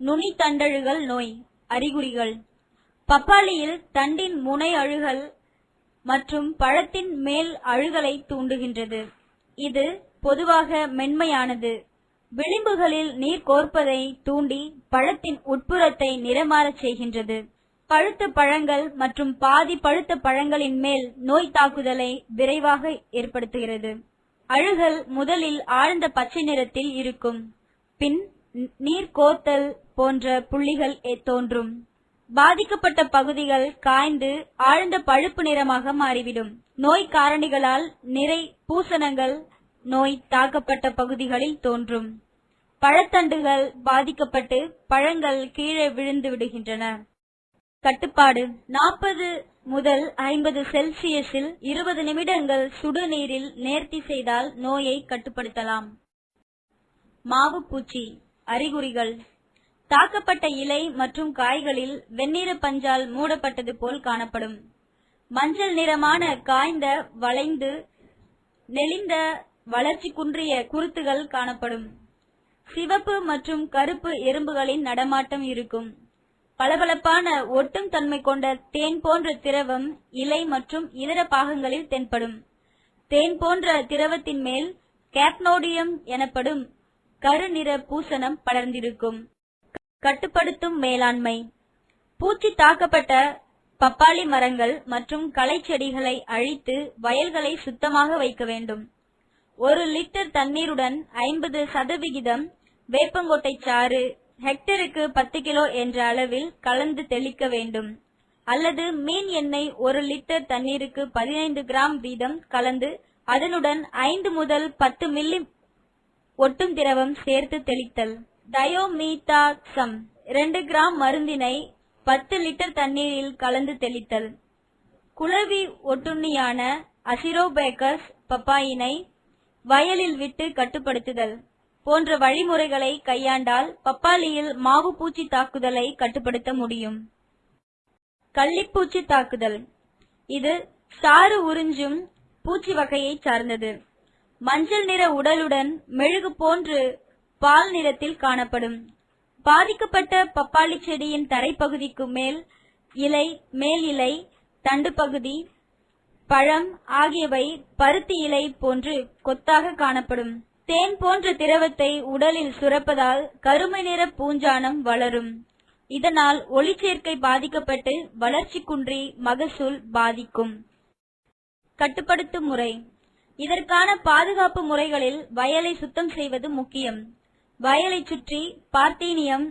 நுனி தண்டழுகல் நோய். அறிகுறிகள். பப்பாளியில் தண்டின் முனை அழுகல் மற்றும் பழத்தின் மேல் அழுகலை தூண்டுகின்றது. இது பொதுவாக மென்மையானது. விளிம்புகளில் நீர் கோர்ப்பதை தூண்டி பழத்தின் உட்புறத்தை நிறமாறச் செய்கின்றது. பழுத்த பழங்கள் மற்றும் பாதி பழுத்த பழங்களின் மேல் நோய் தாக்குதலை விரைவாக ஏற்படுத்துகிறது. அழுகல் முதலில் ஆழ்ந்த பச்சை நிறத்தில் இருக்கும். பின் நீர்க்கோத்தல் போன்ற புள்ளிகள் தோன்றும். பாதிக்கப்பட்ட பகுதிகள் காய்ந்து ஆழ்ந்த பழுப்பு நிறமாக மாறிவிடும். நோய் காரணிகளால் நிறை பூசணங்கள் நோய் தாக்கப்பட்ட பகுதிகளில் தோன்றும். பழத்தண்டுகள் பாதிக்கப்பட்டு பழங்கள் கீழே விழுந்து விடுகின்றன. கட்டுப்பாடு. நாற்பது முதல் ஐம்பது செல்சியஸில் இருபது நிமிடங்கள் சுடுநீரில் நேர்த்தி செய்தால் நோயை கட்டுப்படுத்தலாம். மாவு பூச்சி அறிகுறிகள். தாக்கப்பட்ட இலை மற்றும் காய்களில் வெண்ணிற பஞ்சால் மூடப்பட்டது போல் காணப்படும். மஞ்சள் நிறமான காய்ந்த வளைந்து நெளிந்த வளர்ச்சி குன்றிய குருத்துகள் காணப்படும். சிவப்பு மற்றும் கருப்பு எறும்புகளின் நடமாட்டம் இருக்கும். பளபளப்பான ஒட்டும் தன்மை கொண்ட தேன் போன்ற திரவம் இலை மற்றும் இதர பாகங்களில் தென்படும். தேன் போன்ற திரவத்தின் மேல் கேப்னோடியம் எனப்படும் கருநிற பூசணம் படர்ந்திருக்கும். கட்டுப்படுத்தும் மேலாண்மை. பூச்சி தாக்கப்பட்ட பப்பாளி மரங்கள் மற்றும் களை செடிகளை அழித்து வயல்களை சுத்தமாக வைக்க வேண்டும். ஒரு லிட்டர் தண்ணீருடன் ஐம்பது சதவிகிதம் வேப்பங்கொட்டை சாறு ஹெக்டருக்கு பத்து கிலோ என்ற அளவில் கலந்து தெளிக்க வேண்டும். அல்லது மீன் எண்ணெய் ஒரு லிட்டர் தண்ணீருக்கு பதினைந்து கிராம் வீதம் கலந்து அதனுடன் ஐந்து முதல் பத்து மில்லி ஒட்டும் திரவம் சேர்த்து தெளித்தல். டயோமீதாக்சம் இரண்டு கிராம் மருந்தினை பத்து லிட்டர் தண்ணீரில் கலந்து தெளித்தல். குளவி ஒட்டுண்ணியான அசிரோபேக்கஸ் பப்பாயினை வயலில் விட்டு கட்டுப்படுத்துதல். போன்ற வழிமுறைகளை கையாண்டால் பப்பாளியில் மாவு பூச்சி தாக்குதலை கட்டுப்படுத்த முடியும். கள்ளிப்பூச்சி தாக்குதல். இது சாறு உறிஞ்சும் பூச்சி வகையை சார்ந்தது. மஞ்சள் நிற உடலுடன் மெழுகு போன்று பால் நிறத்தில் காணப்படும். பாதிக்கப்பட்ட பப்பாளி செடியின் தரைப்பகுதிக்கு மேல் இலை மேல் இலை தண்டு பகுதி பழம் ஆகியவை பருத்தி இலை போன்று கொத்தாக காணப்படும். தேன் போன்ற திரவத்தை உடலில் சுரப்பதால் கருமை நிற பூஞ்சானம் வளரும். இதனால் ஒளிச்சேர்க்கை பாதிக்கப்பட்டு வளர்ச்சி குன்றி மகசூல் பாதிக்கும். கட்டுப்படுத்தும் முறை. இதற்கான பாதுகாப்பு முறைகளில் வயலை சுத்தம் செய்வது முக்கியம். வயலை சுற்றி பார்த்தீனியம்